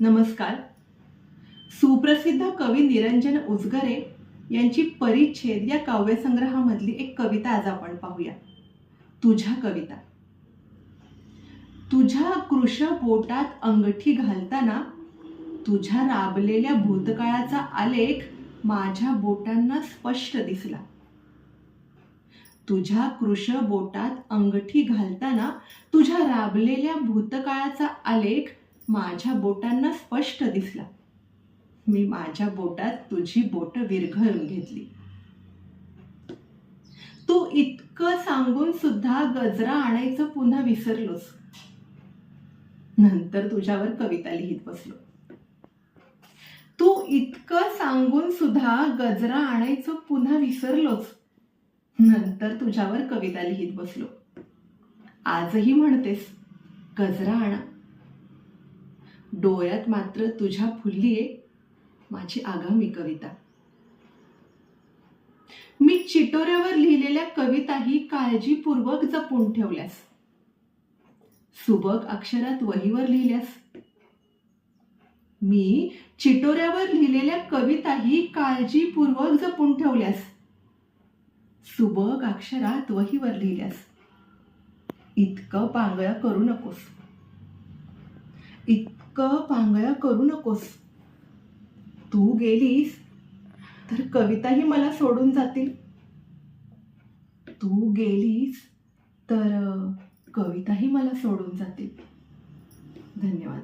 नमस्कार. सुप्रसिद्ध कवी निरंजन उजगरे यांची परिच्छेद या काव्यसंग्रहामधली एक कविता आज आपण पाहूया. तुझ्या कविता. तुझ्या कृश बोटात अंगठी घालताना तुझ्या राबलेल्या भूतकाळाचा आलेख माझ्या बोटांना स्पष्ट दिसला. तुझ्या कृश बोटात अंगठी घालताना तुझ्या राबलेल्या भूतकाळाचा आलेख माझ्या बोटांना स्पष्ट दिसला. मी माझ्या बोटात तुझी बोट विरघळून घेतली. तू इतकं सांगून सुद्धा गजरा आणायचं पुन्हा विसरलोस. नंतर तुझ्यावर कविता लिहित बसलो. तू इतकं सांगून सुद्धा गजरा आणायचं पुन्हा विसरलोच नंतर तुझ्यावर कविता लिहित बसलो. आजही म्हणतेस गजरा आणा. डोळ्यात मात्र तुझ्या फुललीये माझी आगामी कविता. मी चिटोऱ्यावर लिहिलेल्या कविताही काळजीपूर्वक जपून ठेवल्यास. सुबक अक्षरात वहीवर लिहिल्यास. मी चिटोऱ्यावर लिहिलेल्या कविताही काळजीपूर्वक जपून ठेवल्यास. सुबक अक्षरात वहीवर लिहिल्यास. इतकं पांगळ करू नकोस. इतकं पांगळ्या करू नकोस. तू गेलीस तर कविताही मला सोडून जातील. तू गेलीस तर कविताही मला सोडून जातील. धन्यवाद.